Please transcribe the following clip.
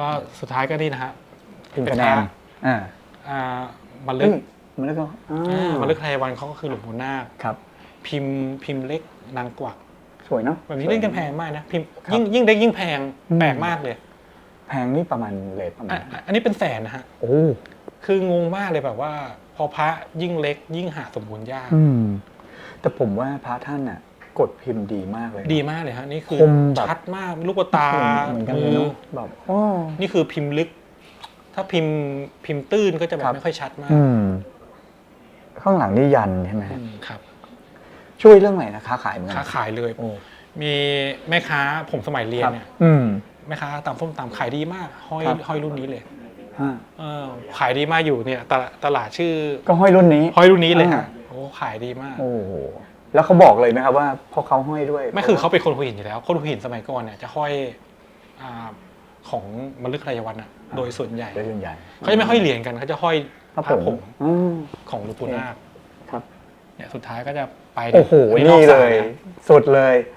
ก็สุดท้ายก็นี่นะฮะพิมพ์คะแนนอ่าอ่ามันลึเอ้กยมันแล้วก็อ่าอ่ามันลึกไทยวันเขาก็คือหลวงปู่นาคครับ พิมพ์พิมพ์เล็กนางกวักสวยเนาะแบบนี้เล่นกันแพงมากนะพิมพ์ครับยิ่งยิ่งเล็กยิ่งแพงอืมแปลกมากเลย แพงนี่ประมาณเลทประมาอะณอะอันนี้เป็นแสนนะฮะโอ้คืองงมากเลยแบบว่า พอพระยิ่งเล็กยิ่งหาสมบูรณ์ยากอืมแต่ผมว่าพระท่านน่ะ กดพิมพ์ดีมากเลยนะ ดีมากเลยฮะนี่คือคมแบบ ชัดมากลูกตาเหมือนกันเลยเนาะแบบอ๋อนี่คือพิมพ์ลึก ถ้าพิมพ์พิมพ์ตื้นก็จะแบครับบ ไม่ค่อยชัดมากอืม ข้างหลังนี่ยันใช่ไหมอืมครับช่วยเรื่องไหนนะค้าขายเหมือนกัค้าขายเลย โอ้มีแม่ค้าผมสมัยเรียนครับเนี่ยอืม แม่ค้าตามส้มตำขายดีมากห้อยครับ ห้อยรุ่นนี้เลยฮะเออขายดีมากอยู่เนี่ยตลาดตลาดชื่อก็ห้อยรุ่นนี้ ห้อยรุ่นนี้เลยฮะอ่าโอ้ขายดีมาก โอ้โห แล้วเขาบอกเลยไหมครับว่าเพราะเขาห้อยด้วยไม่คือเขาเป็นคนหัวหินอยู่แล้ว คนหัวหินสมัยก่อนเนี่ยจะห้อยอาของมฤคทายวันอะโดยส่วนใหญ่โดยส่วนใหญ่เขาจะไม่ห้อยเหรียญกันเขาจะห้อยพระพระผผงงอืม ของหลวงปู่นาคครับ เนี่ยสุดท้ายก็จะไปโอ้โหไปนี่อกเลศาลยนะสุดเลย